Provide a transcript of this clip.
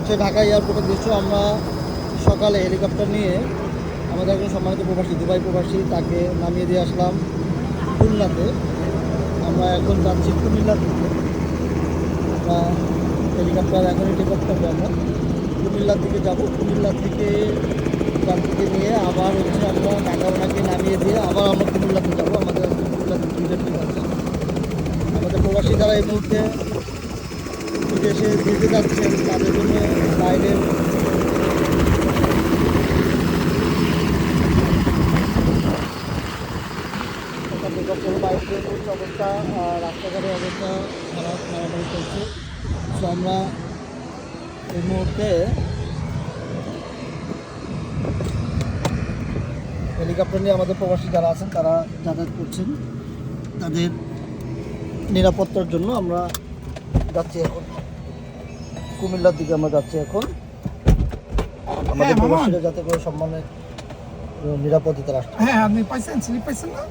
হচ্ছে ঢাকা এয়ারপোর্টের দৃশ্য। আমরা সকালে হেলিকপ্টার নিয়ে আমাদের একজন সম্মানিত প্রবাসী, দুবাই প্রবাসী, তাকে নামিয়ে দিয়ে আসলাম খুলনাতে। আমরা এখন যাচ্ছি কুমিল্লার দিকে আমরা হেলিকপ্টার এখনই টেক অফ করব আমরা। কুমিল্লার দিকে যাব। কুমিল্লার দিকে ওখান থেকে নিয়ে আবার হচ্ছে আমরা ঢাকা ওনাকে নামিয়ে দিয়ে আবার আমরা কুমিল্লাতে যাব। আমাদের কুমিল্লাতে দুইটা আছে। আমাদের প্রবাসী যারা এই মুহূর্তে বিদেশে যেতে যাচ্ছেন তাদের জন্য বাইরের অবস্থা রাস্তাঘাটের অবস্থা খারাপ মারামারি চলছে। তো আমরা এই মুহূর্তে হেলিকপ্টার নিয়ে আমাদের প্রবাসী যারা আছেন তারা যাতায়াত করছেন। তাদের নিরাপত্তার জন্য আমরা যাচ্ছি এখন। কুমিল্লার দিকে আমরা যাচ্ছি এখন। আমাদের হ্যাঁ, প্রবাসীরা যাতে করে সম্মানে নিরাপদে তারা হ্যাঁ আপনি পাইছেন স্লিপ পাইছেন না?